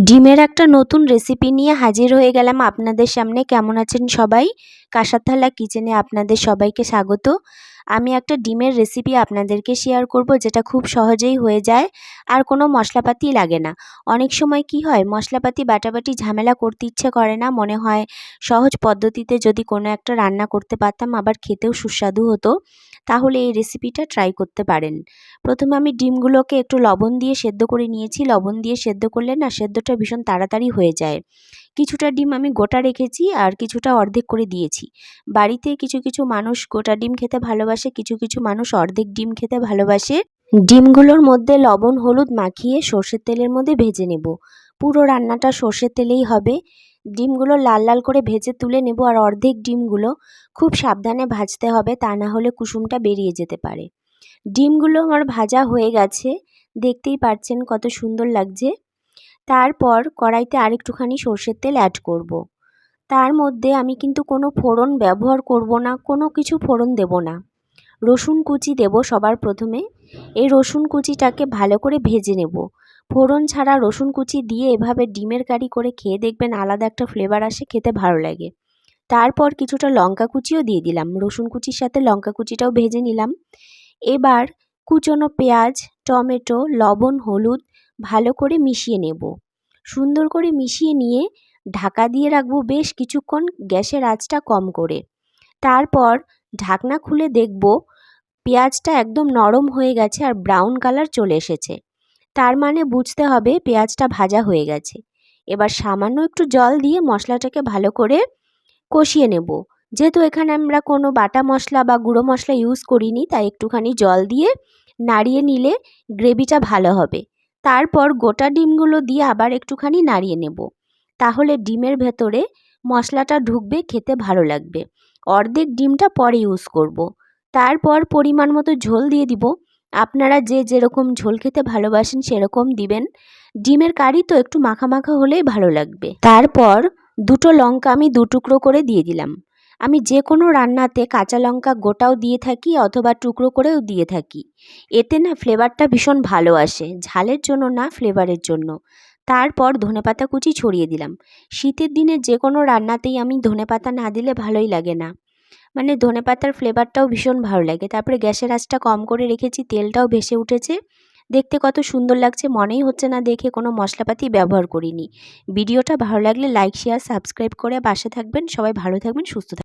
ডিমের একটা নতুন রেসিপি নিয়ে হাজির হয়ে গেলাম আপনাদের সামনে। কেমন আছেন সবাই? কাঁসারথালা কিচেনে আপনাদের সবাইকে স্বাগত। আমি একটা ডিমের রেসিপি আপনাদেরকে শেয়ার করব, যেটা খুব সহজেই হয়ে যায় আর কোনো মশলাপাতি লাগে না। অনেক সময় কি হয়, মশলাপাতি, বাটাবাটি ঝামেলা করতে ইচ্ছে করে না, মনে হয় সহজ পদ্ধতিতে যদি কোনো একটা রান্না করতে পারতাম, আবার খেতেও সুস্বাদু হতো, তাহলে এই রেসিপিটা ট্রাই করতে পারেন। প্রথমে আমি ডিমগুলোকে একটু লবণ দিয়ে সেদ্ধ করে নিয়েছি। লবণ দিয়ে সেদ্ধ করলে না, সেদ্ধটা ভীষণ তাড়াতাড়ি হয়ে যায়। কিছুটা ডিম আমি গোটা রেখেছি আর কিছুটা অর্ধেক করে দিয়েছি। বাড়িতে কিছু কিছু মানুষ গোটা ডিম খেতে ভালোবাসে কিছু কিছু মানুষ অর্ধেক ডিম খেতে ভালোবাসে। ডিমগুলোর মধ্যে লবণ, হলুদ মাখিয়ে সর্ষের তেলের মধ্যে ভেজে নেব। পুরো রান্নাটা সর্ষের তেলেই হবে। ডিমগুলো লাল লাল করে ভেজে তুলে নেব আর অর্ধেক ডিমগুলো খুব সাবধানে ভাজতে হবে, তা না হলে কুসুমটা বেরিয়ে যেতে পারে। ডিমগুলো আমার ভাজা হয়ে গেছে, দেখতেই পাচ্ছেন কত সুন্দর লাগছে। তারপর কড়াইতে আরেকটুখানি সর্ষের তেল অ্যাড করব। তার মধ্যে আমি কিন্তু কোনো ফোড়ন ব্যবহার করব না, কোনো কিছু ফোড়ন দেব না। রসুন কুচি দেব সবার প্রথমে। এই রসুন কুচিটাকে ভালো করে ভেজে নেব। ফোড়ন ছাড়া রসুন কুচি দিয়ে এভাবে ডিমের কারি করে খেয়ে দেখবেন আলাদা একটা ফ্লেভার আসে, খেতে ভালো লাগে। তারপর কিছুটা লঙ্কা কুচিও দিয়ে দিলাম। রসুন কুচির সাথে লঙ্কা কুচিটাও ভেজে নিলাম। এবার কুচনো পেঁয়াজ, টমেটো, লবণ, হলুদ ভালো করে মিশিয়ে নেব। সুন্দর করে মিশিয়ে নিয়ে ঢাকা দিয়ে রাখব বেশ কিছুক্ষণ গ্যাসের আঁচটা কম করে। তারপর ঢাকনা খুলে দেখব পেঁয়াজটা একদম নরম হয়ে গেছে আর ব্রাউন কালার চলে এসেছে। তার মানে বুঝতে হবে পেঁয়াজটা ভাজা হয়ে গেছে। এবার সামান্য একটু জল দিয়ে মশলাটাকে ভালো করে কষিয়ে নেব। যেহেতু এখানে আমরা কোনো বাটা মশলা বা গুঁড়ো মশলা ইউজ করিনি, তাই একটুখানি জল দিয়ে নাড়িয়ে নিলে গ্রেভিটা ভালো হবে। তারপর গোটা ডিমগুলো দিয়ে আবার একটুখানি নাড়িয়ে নেব। তাহলে ডিমের ভেতরে মশলাটা ঢুকবে, খেতে ভালো লাগবে। অর্ধেক ডিমটা পরে ইউজ করব। তারপর পরিমাণ মতো ঝোল দিয়ে দিব। আপনারা যে যেরকম ঝোল খেতে ভালোবাসেন সেরকম দিবেন। ডিমের কারি তো একটু মাখা মাখা হলেই ভালো লাগবে। তারপর দুটো লঙ্কা আমি দু টুকরো করে দিয়ে দিলাম। আমি যে কোনো রান্নাতে কাঁচা লঙ্কা গোটাও দিয়ে থাকি অথবা টুকরো করেও দিয়ে থাকি। এতে না ফ্লেভারটা ভীষণ ভালো আসে, ঝালের জন্য না ফ্লেভারের জন্য। তারপর ধনেপাতা কুচি ছড়িয়ে দিলাম। শীতের দিনে যে কোনো রান্নাতেই আমি ধনেপাতা না দিলে ভালোই লাগে না। মানে ধনে পাতার ফ্লেভারটাও ভীষণ ভালো লাগে। তারপরে গ্যাসের আঁচটা কম করে রেখেছি, তেলটাও ভেসে উঠেছে। দেখতে কত সুন্দর লাগছে, মনেই হচ্ছে না দেখে কোনো মশলাপাতি ব্যবহার করিনি। ভিডিওটা ভালো লাগলে লাইক শেয়ার সাবস্ক্রাইব করে পাশে থাকবেন। সবাই ভালো থাকবেন, সুস্থ থাকবেন।